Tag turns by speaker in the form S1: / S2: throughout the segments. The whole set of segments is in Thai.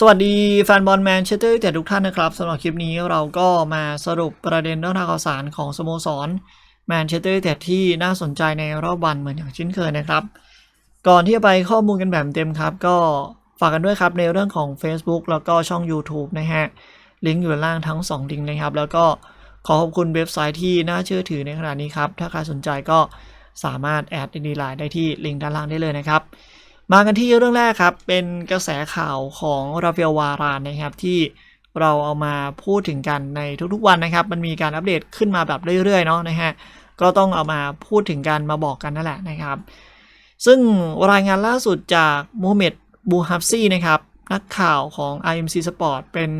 S1: สวัสดีแฟนบอลแมนเชสเตอร์ยูไนเต็ดทุกท่านนะครับสำหรับคลิปนี้เราก็มาสรุปประเด็นเรื่องราวข่าวสารของสโมสรแมนเชสเตอร์ยูไนเต็ดที่น่าสนใจในรอบวันเหมือนอย่างเช่นเคยนะครับ ก่อนที่จะไปข้อมูลกันแบบเต็มครับ ก็ฝากกันด้วยครับในเรื่องของ Facebook แล้วก็ช่อง YouTube นะฮะลิงก์อยู่ด้านล่างทั้ง 2 ลิงก์นะครับ แล้วก็ขอขอบคุณเว็บไซต์ที่น่าเชื่อถือในขณะนี้ครับถ้าใครสนใจก็สามารถแอดดีไลน์ได้ที่ลิงก์ด้านล่างได้เลยนะครับ มากันที่เรื่องแรกครับ เป็นกระแสข่าวของราเฟลวารานนะครับที่เราเอามาพูดถึงกันในทุกๆวันนะครับ มันมีการอัปเดตขึ้นมาแบบเรื่อยๆเนาะนะฮะก็ต้องเอามาพูดถึงกันมาบอกกันนั่นแหละนะครับ ซึ่งรายงานล่าสุดจากมูฮัมหมัดบูฮับซีนะครับนักข่าวของ IMC Sport เป็น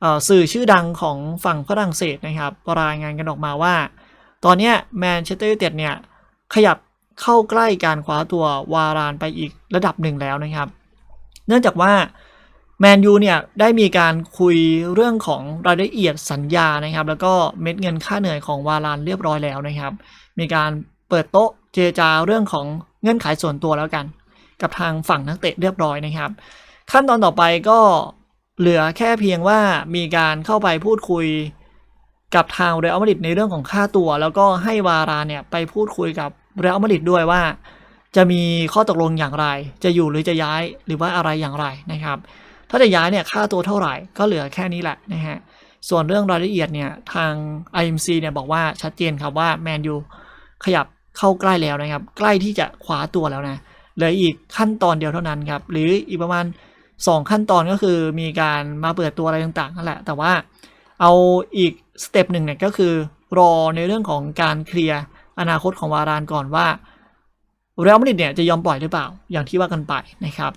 S1: เอ่อสื่อชื่อดังของฝั่งฝรั่งเศสนะครับรายงานกันออกมาว่า ตอนนี้แมนเชสเตอร์ยูไนเต็ดเนี่ยขยับ เข้าใกล้การคว้าตัววารานไปอีกระดับหนึ่งแล้วนะครับ เนื่องจากว่าแมนยูเนี่ยได้มีการคุยเรื่องของรายละเอียดสัญญานะครับ แล้วก็เม็ดเงินค่าเหนื่อยของวารานเรียบร้อยแล้วนะครับ มีการเปิดโต๊ะเจรจาเรื่องของเงื่อนไขส่วนตัวแล้วกัน กับทางฝั่งนักเตะเรียบร้อยนะครับ ขั้นตอนต่อไปก็เหลือแค่เพียงว่ามีการเข้าไปพูดคุย กับทางเรอัลมาดริดในเรื่องของค่าตัว แล้วก็ให้วารานเนี่ยไปพูดคุยกับเรอัลมาดริดด้วยว่า จะมีข้อตกลงอย่างไร จะอยู่หรือจะย้ายหรือว่าอะไรอย่างไรนะครับ ถ้าจะย้ายเนี่ยค่าตัวเท่าไหร่ก็เหลือแค่นี้แหละนะฮะส่วนเรื่องรายละเอียดเนี่ยทาง IMC เนี่ยบอกว่าชัดเจนครับว่าแมนยูขยับเข้าใกล้แล้วนะครับ ใกล้ที่จะคว้าตัวแล้วนะเหลืออีกขั้นตอนเดียวเท่านั้นครับ หรืออีกประมาณ 2 ขั้นตอนก็คือมีการมาเปิดตัวอะไรต่างๆนั่นแหละ แต่ว่า เอาอีกสเต็ปหนึ่งเนี่ยก็คือรอในเรื่องของการเคลียร์อนาคตของวารานก่อนว่าเรอัลมาดริดเนี่ยจะยอมปล่อยหรือเปล่า อย่างที่ว่ากันไปนะครับ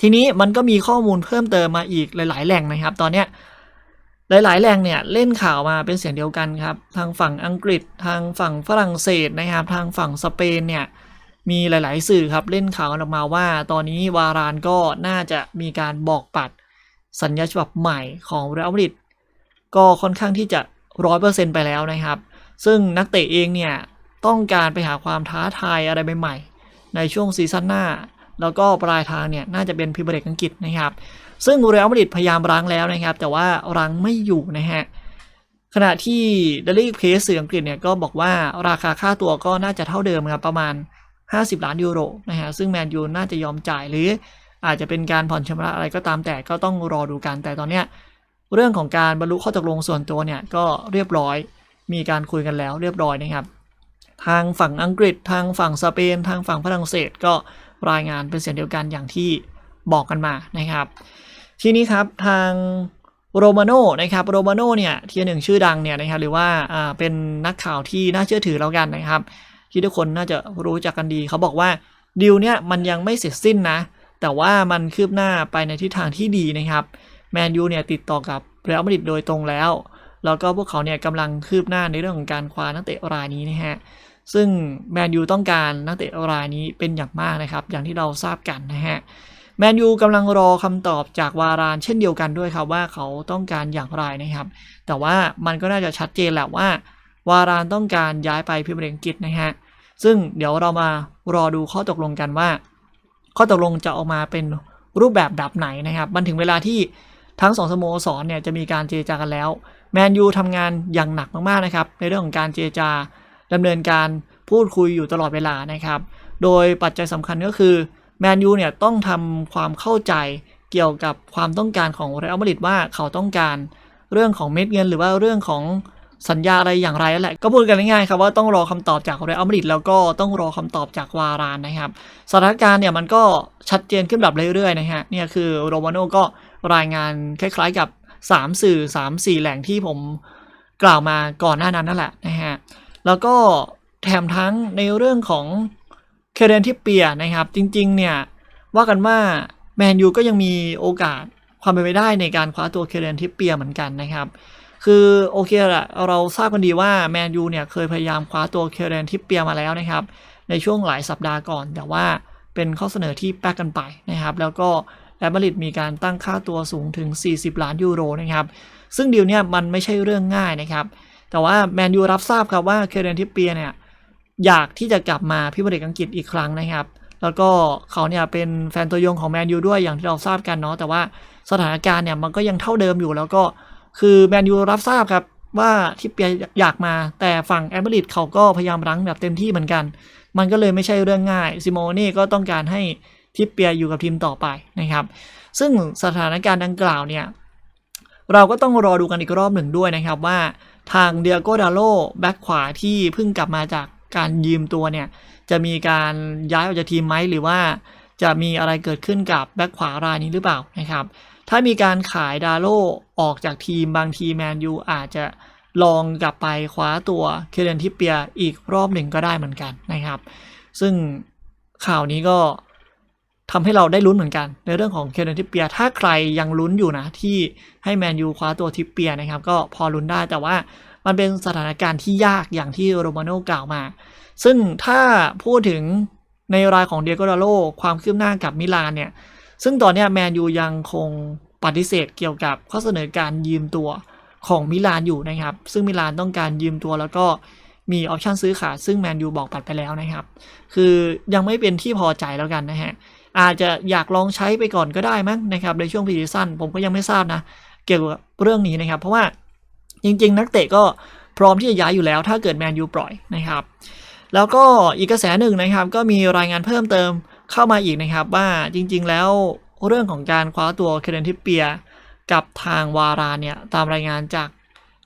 S1: ทีนี้มันก็มีข้อมูลเพิ่มเติมมาอีกหลาย ๆ แหล่งนะครับ ตอนเนี้ยหลาย ๆ แหล่งเนี่ยเล่นข่าวมาเป็นเสียงเดียวกันครับ ทางฝั่งอังกฤษ ทางฝั่งฝรั่งเศสนะครับ ทางฝั่งสเปนเนี่ยมีหลาย ๆ สื่อครับเล่นข่าวออกมาว่า ตอนนี้วารานก็น่าจะมีการบอกปัดสัญญาฉบับใหม่ของเรอัลมาดริด ก็ค่อนข้างที่จะร้อยเปอร์เซ็นต์ไปแล้วนะครับ ซึ่งนักเตะเองเนี่ยต้องการไปหาความท้าทายอะไรใหม่ๆ ในช่วงซีซั่นหน้า แล้วก็ปลายทางเนี่ยน่าจะเป็นพรีเมียร์ลีกอังกฤษนะครับ ซึ่งเรอัลมาดริดพยายามรั้งแล้วนะครับ แต่ว่ารั้งไม่อยู่นะฮะขณะที่เดลี่เพสสื่ออังกฤษเนี่ยก็บอกว่าราคาค่าตัวก็น่าจะเท่าเดิมครับประมาณ 50 ล้านยูโรนะฮะซึ่งแมนยูน่าจะยอมจ่ายหรืออาจจะเป็นการผ่อนชำระอะไรก็ตามแต่ก็ต้องรอดูกันแต่ตอนเนี้ย เรื่องของการบรรลุข้อตกลงส่วนตัวเนี่ยก็เรียบร้อยมีการคุยกันแล้วเรียบร้อยนะครับ ทางฝั่งอังกฤษ ทางฝั่งสเปน ทางฝั่งฝรั่งเศสก็รายงานเป็นเสียงเดียวกันอย่างที่บอกกันมานะครับ ทีนี้ครับทางโรมาโน่นะครับโรมาโน่เนี่ยทีหนึ่งชื่อดังเนี่ยนะครับหรือว่าเป็นนักข่าวที่น่าเชื่อถือแล้วกันนะครับ ที่ทุกคนน่าจะรู้จักกันดีเขาบอกว่าดีลเนี่ยมันยังไม่เสร็จสิ้นนะแต่ว่ามันคืบหน้าไปในทิศทางที่ดีนะครับ แมนยูเนี่ยติดต่อกับเรอัลมาดริดโดยตรงแล้ว แล้วก็พวกเขาเนี่ยกำลังคืบหน้าในเรื่องของการคว้านักเตะรายนี้นะฮะซึ่งแมนยูต้องการนักเตะรายนี้เป็นอย่างมากนะครับ อย่างที่เราทราบกันนะฮะแมนยูกำลังรอคำตอบจากวารานเช่นเดียวกันด้วยครับว่าเขาต้องการอย่างไรนะครับ แต่ว่ามันก็น่าจะชัดเจนแหละว่าวารานต้องการย้ายไปพรีเมียร์ลีกอังกฤษนะฮะซึ่งเดี๋ยวเรามารอดูข้อตกลงกันว่า ข้อตกลงจะออกมาเป็นรูปแบบแบบไหนนะครับ มันถึงเวลาที่ ทั้งสองสโมสรเนี่ยจะมีการเจรจากันแล้วแมนยูทำงานอย่างหนักมากๆนะครับในเรื่องของการเจรจาดำเนินการพูดคุยอยู่ตลอดเวลานะครับ โดยปัจจัยสำคัญก็คือแมนยูเนี่ยต้องทำความเข้าใจเกี่ยวกับความต้องการของเรอัลมาดริดว่าเขาต้องการเรื่องของเม็ดเงิน หรือว่าเรื่องของสัญญาอะไรอย่างไรนั่นแหละ ก็พูดกันง่ายๆครับว่าต้องรอคำตอบจากเรอัลมาดริดแล้วก็ต้องรอคำตอบจากวารานนะครับสถานการณ์เนี่ยมันก็ชัดเจนขึ้นแบบเรื่อยๆนะฮะเนี่ยคือโรมาโน่ก็ รายงานคล้ายๆกับ 3 สื่อ 3 4 แหล่งที่ผมกล่าวมาก่อนหน้านั้นนั่นแหละนะฮะ แล้วก็แถมทั้งในเรื่องของเคเรนที่เปียนะครับ จริงๆ เนี่ย ว่ากันว่าแมนยูก็ยังมีโอกาสความเป็นไปได้ในการคว้าตัวเคเรนที่เปียเหมือนกันนะครับ คือโอเคแหละเราทราบกันดีว่าแมนยูเนี่ยเคยพยายามคว้าตัวเคเรนที่เปียมาแล้วนะครับ ในช่วงหลายสัปดาห์ก่อน แต่ว่าเป็นข้อเสนอที่แป๊กกันไปนะครับ แล้วก็ แอตมาดริดมีการตั้งค่าตัวสูงถึง 40 ล้านยูโรนะครับ ซึ่งดีลเนี่ยมันไม่ใช่เรื่องง่ายนะครับ แต่ว่าแมนยูรับทราบครับว่าเคเรนทิปเปียเนี่ยอยากที่จะกลับมาพิมยร์ลีกอังกฤษอีกครั้งนะครับ แล้วก็เขาเนี่ยเป็นแฟนตัวยงของแมนยูด้วยอย่างที่เราทราบกันเนาะ แต่ว่าสถานการณ์เนี่ยมันก็ยังเท่าเดิมอยู่ แล้วก็คือแมนยูรับทราบครับว่าทิปเปียอยากมา แต่ฝั่งแอมเบริดเขาก็พยายามรั้งแบบเต็มที่เหมือนกัน มันก็เลยไม่ใช่เรื่องง่าย ซิโมเน่ก็ต้องการให้ ทิปเปียอยู่กับทีมต่อไปนะครับ ซึ่งสถานการณ์ดังกล่าวเนี่ยเราก็ต้องรอดูกันอีกรอบหนึ่งด้วยนะครับว่าทางเดียโกดาโลแบ็คขวาที่เพิ่งกลับมาจากการยืมตัวเนี่ยจะมีการย้ายออกจากทีมไหมหรือว่าจะมีอะไรเกิดขึ้นกับแบ็คขวารายนี้หรือเปล่านะครับ ถ้ามีการขายดาโลออกจากทีมบางทีแมนยูอาจจะลองกลับไปคว้าตัวเคเดนทิเปียอีกรอบหนึ่งก็ได้เหมือนกันนะครับ ซึ่งข่าวนี้ก็ ทำให้เราได้ลุ้นเหมือนกัน ในเรื่องของเคเดนทิปเปีย ถ้าใครยังลุ้นอยู่นะ ที่ให้แมนยูคว้าตัวทิปเปียนะครับ ก็พอลุ้นได้แต่ว่ามันเป็นสถานการณ์ที่ยากอย่างที่โรมาโน่กล่าวมา ซึ่งถ้าพูดถึงในรายของเดียโกดาโลความคืบหน้ากับมิลานเนี่ย ซึ่งตอนนี้แมนยูยังคงปฏิเสธเกี่ยวกับข้อเสนอการยืมตัวของมิลานอยู่นะครับ ซึ่งมิลานต้องการยืมตัวแล้วก็มีออปชันซื้อขาดซึ่งแมนยูบอกปัดไปแล้วนะครับ คือยังไม่เป็นที่พอใจแล้วกันนะฮะ อาจจะอยากลองใช้ไปก่อนก็ได้มั้งนะครับในช่วงพีซีซั่นผมก็ยังไม่ทราบนะ เกี่ยวกับเรื่องนี้นะครับ เพราะว่าจริง ๆ นักเตะก็พร้อมที่จะย้ายอยู่แล้ว ถ้าเกิดแมนยูปล่อยนะครับ แล้วก็อีกกระแสหนึ่งนะครับ ก็มีรายงานเพิ่มเติมเข้ามาอีกนะครับ ว่าจริง ๆ แล้วเรื่องของการคว้าตัวเคเดนทิปเปีย กับทางวาราเนี่ยตามรายงานจาก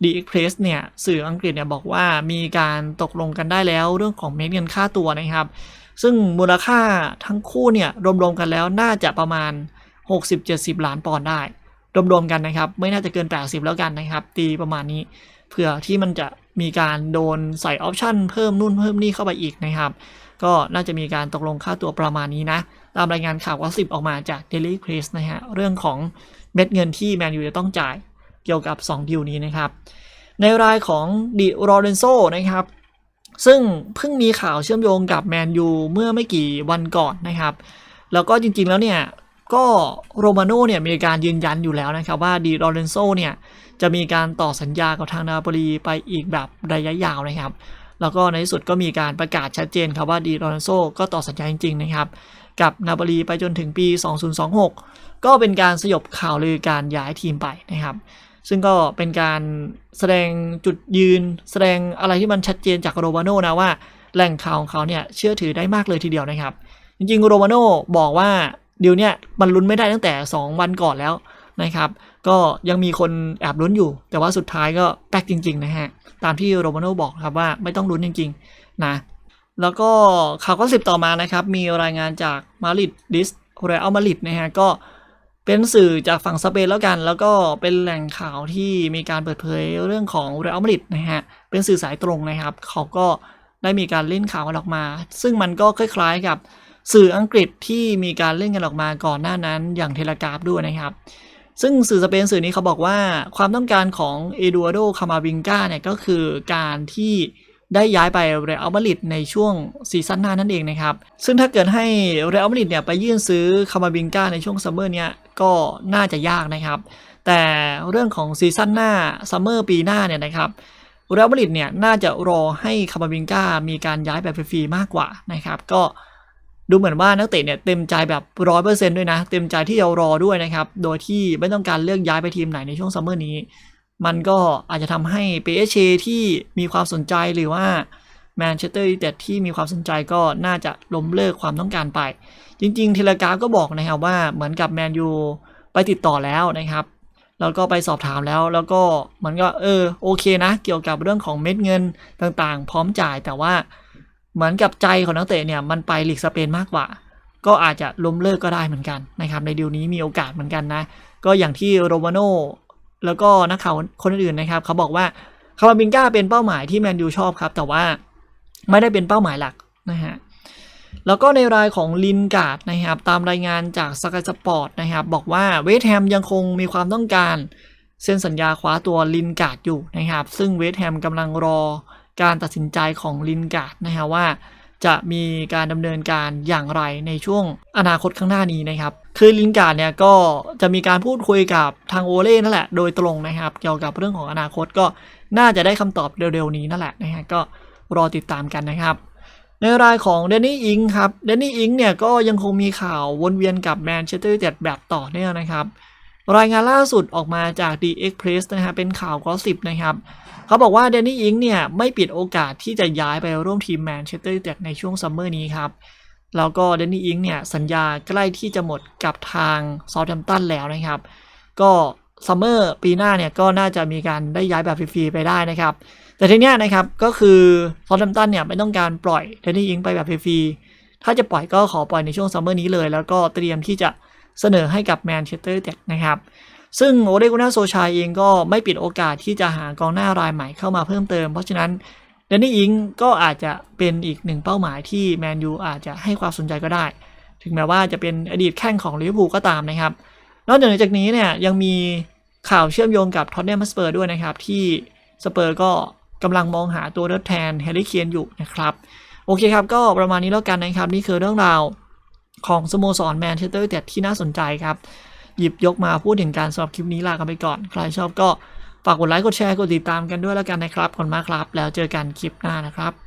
S1: The Express เนี่ยสื่ออังกฤษเนี่ยบอกว่ามีการตกลงกันได้แล้วเรื่องของเม็ดเงินค่าตัวนะครับ ซึ่งมูลค่าทั้งคู่เนี่ยรวมๆกันแล้วน่าจะประมาณ 60-70 ล้านปอนด์ได้รวมๆกันนะครับ ไม่น่าจะเกิน 80 แล้วกันนะครับ ตีประมาณนี้เผื่อที่มันจะมีการโดนใส่ออปชันเพิ่มนู่นเพิ่มนี่เข้าไปอีกนะครับ ก็น่าจะมีการตกลงค่าตัวประมาณนี้นะ ตามรายงานข่าวว่าสิบออกมาจาก Daily Press นะฮะเรื่องของเม็ดเงินที่แมนยูจะต้องจ่ายเกี่ยวกับ 2 ดีลนี้นะครับ ในรายของดิโรเรนโซนะครับ ซึ่งเพิ่งมีข่าวเชื่อมโยงกับแมนยูเมื่อไม่กี่วันก่อนนะครับ แล้วก็จริงๆแล้วเนี่ยก็โรมาโน่เนี่ยมีการยืนยันอยู่แล้วนะครับว่าดิโรเรนโซเนี่ยจะมีการต่อสัญญากับทางนาโปลีไปอีกแบบระยะยาวนะครับ แล้วก็ในที่สุดก็มีการประกาศชัดเจนครับว่าดีโรนัลโซก็ต่อสัญญาจริงๆนะครับกับนาโปลีไปจนถึงปี 2026 ก็เป็นการสยบข่าวลือการย้ายทีมไปนะครับ ซึ่งก็เป็นการแสดงจุดยืน แสดงอะไรที่มันชัดเจนจากโรมาโนนะว่าแหล่งข่าวของเขาเนี่ยเชื่อถือได้มากเลยทีเดียวนะครับ จริงๆโรมาโนบอกว่าเดี๋ยวเนี่ยมันลุ้นไม่ได้ตั้งแต่ 2 วันก่อนแล้วนะครับ ก็ยังมีคนแอบลุ้นอยู่ แต่ว่าสุดท้ายก็แป๊กจริง ๆ นะฮะ ตามที่โรมาโนบอกครับว่าไม่ต้องลุ้นจริง ๆ นะ แล้วก็ข่าวก็สิบต่อมานะครับ มีรายงานจากมาริดดิสเรอัลมาริดนะฮะ ก็ เป็นสื่อจากฝั่งสเปนแล้วกัน แล้วก็เป็นแหล่งข่าวที่มีการเปิดเผยเรื่องของเรอัลมาดริดนะฮะ เป็นสื่อสายตรงนะครับ เขาก็ได้มีการเล่นข่าวกันออกมา ซึ่งมันก็คล้ายๆกับสื่ออังกฤษที่มีการเล่นกันออกมาก่อนหน้านั้นอย่างเทเลกราฟด้วยนะครับ ซึ่งสื่อสเปนสื่อนี้เขาบอกว่าความต้องการของเอดูอาร์โดคามาวิงกาเนี่ยก็คือการที่ได้ย้ายไปเรอัลมาดริดในช่วงซีซั่นหน้านั่นเองนะครับ ซึ่งถ้าเกิดให้เรอัลมาดริดเนี่ยไปยื่นซื้อคามาวิงกาในช่วงซัมเมอร์เนี่ย ก็น่าจะยากนะครับ แต่เรื่องของซีซั่นหน้าซัมเมอร์ปีหน้าเนี่ยนะครับเรอัลมาดริดเนี่ยน่าจะรอให้คามาวิงกามีการย้ายแบบฟรีๆมากกว่านะครับ ก็ดูเหมือนว่านักเตะเนี่ยเต็มใจแบบร้อยเปอร์เซ็นต์ด้วยนะ เต็มใจที่จะรอด้วยนะครับ โดยที่ไม่ต้องการเลือกย้ายไปทีมไหนในช่วงซัมเมอร์นี้ มันก็อาจจะทำให้ PSG ที่มีความสนใจหรือว่า แมนเชสเตอร์ยูไนเต็ดที่มีความสนใจก็น่าจะล้มเลิกความต้องการไป จริง ๆ เทเลกราฟก็บอกนะครับว่าเหมือนกับแมนยูไปติดต่อแล้วนะครับแล้วก็ไปสอบถามแล้วแล้วก็เหมือนก็เออโอเคนะ เกี่ยวกับเรื่องของเม็ดเงินต่างๆ พร้อมจ่ายแต่ว่าเหมือนกับใจของนักเตะเนี่ยมันไปลีกสเปนมากกว่า ก็อาจจะล้มเลิกก็ได้เหมือนกันนะครับในดีลนี้มีโอกาสเหมือนกันนะ ก็อย่างที่โรมาโน่แล้วก็นักข่าวคนอื่นนะครับ เขาบอกว่าคาราบิงกาเป็นเป้าหมายที่แมนยูชอบครับ แต่ว่า ไม่ได้เป็นเป้าหมายหลักนะฮะแล้วก็ในรายของลินการ์ดนะครับตามรายงานจากสกายสปอร์ตนะครับบอกว่าเวสแฮมยังคงมีความต้องการเซ็นสัญญาคว้าตัวลินการ์ดอยู่นะครับซึ่งเวสแฮมกำลังรอการตัดสินใจของลินการ์ดนะฮะว่าจะมีการดำเนินการอย่างไรในช่วงอนาคตข้างหน้านี้นะครับ คือลินการ์ดเนี่ยก็จะมีการพูดคุยกับทางโอเล่นั่นแหละ โดยตรงนะครับ เกี่ยวกับเรื่องของอนาคตก็น่าจะได้คำตอบเร็วๆนี้นั่นแหละนะฮะก็ รอติดตามกันนะครับในรายของเดนนี่อิงครับ เดนนี่อิงเนี่ยก็ยังคงมีข่าววนเวียนกับแมนเชสเตอร์ยูไนเต็ดแบบต่อเนื่องนะครับ รายงานล่าสุดออกมาจาก The Express นะฮะเป็นข่าวกอสิบนะครับ เขาบอกว่าเดนนี่อิงเนี่ยไม่ปิดโอกาสที่จะย้ายไปร่วมทีมแมนเชสเตอร์ยูไนเต็ดในช่วงซัมเมอร์นี้ครับ แล้วก็เดนนี่อิงเนี่ยสัญญาใกล้ที่จะหมดกับทางซา t แ a มตันแล้วนะครับ ก็ซัมเมอร์ปีหน้าเนี่ยก็น่าจะมีการได้ย้ายแบบฟรีๆไปได้นะครับ แต่ทีเนี้ยนะครับก็คือซา t แ a มตันเนี่ยไม่ต้องการปล่อยเดนนี่อิงไปแบบฟรีๆถ้าจะปล่อยก็ขอปล่อยในช่วงซัมเมอร์นี้เลย แล้วก็เตรียมที่จะเสนอให้กับแมนเชสเตอร์เต็ดนะครับ ซึ่งโอเดกุน่าโซชาเองก็ไม่ปิดโอกาสที่จะหากองหน้ารายใหม่เข้ามาเพิ่มเติม เพราะฉะนั้นเดนนี่อิงก็อาจจะเป็นอีกหนึ่งเป้าหมายที่แมนยูอาจจะให้ความสนใจก็ได้ ถึงแม้ว่าจะเป็นอดีตแข้งของลิเวอร์พูลก็ตามนะครับ นอกจากนี้เนี่ยยังมีข่าวเชื่อมโยงกับท็อตแนมสเปอร์ด้วยนะครับที่สเปอร์ก็ กำลังมองหาตัวทดแทนแฮร์รี่เคียนอยู่นะครับ โอเคครับ ก็ประมาณนี้แล้วกันนะครับ นี่คือเรื่องราวของสโมสรแมนเชสเตอร์ยูไนเต็ดที่น่าสนใจครับ หยิบยกมาพูดถึงการสำหรับคลิปนี้ลากันไปก่อน ใครชอบก็ฝากกดไลค์กดแชร์กดติดตามกันด้วยแล้วกันนะครับขอบคุณมากครับ แล้วเจอกันคลิปหน้านะครับ